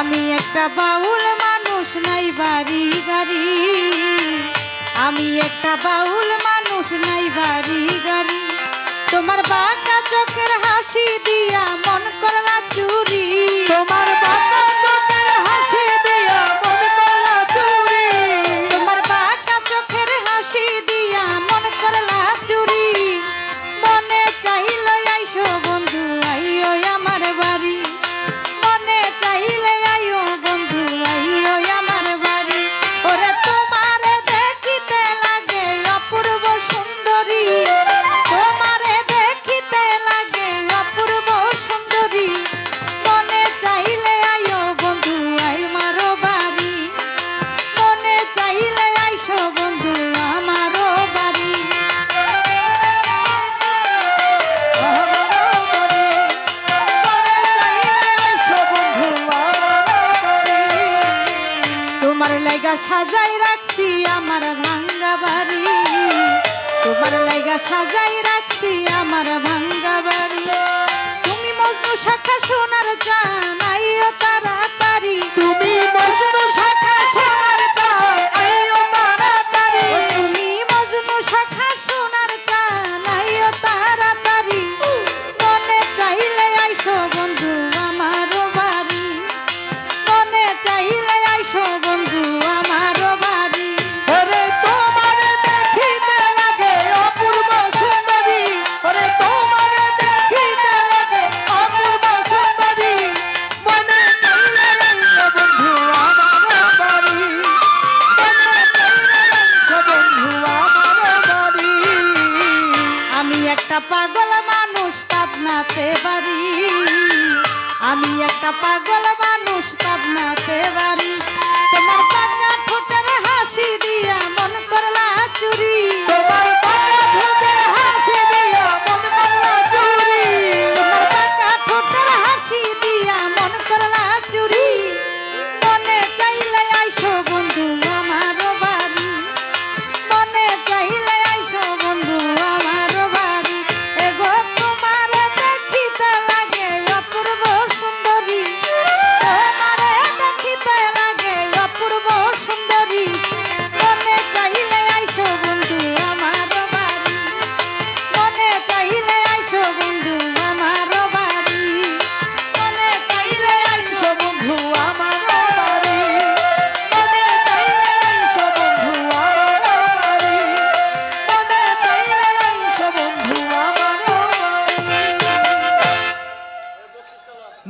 আমি একটা বাউল মানুষ, নাই বাড়ি গাড়ি। আমি একটা বাউল মানুষ, নাই বাড়ি গাড়ি। তোমার বাঘা চোখের হাসি তোমার লাইগা সাজাই রাখছি আমার ভাঙ্গা বাড়ি। তোমার লাইগা সাজাই রাখছি আমার ভাঙ্গা বাড়ি। তুমি মজনু শাখা সোনার চান একটা পাগল মানুষ পাবনাতে বাড়ি। আমি একটা পাগল মানুষ পাবনাতে বাড়ি।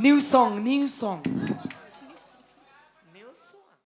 New song, new song.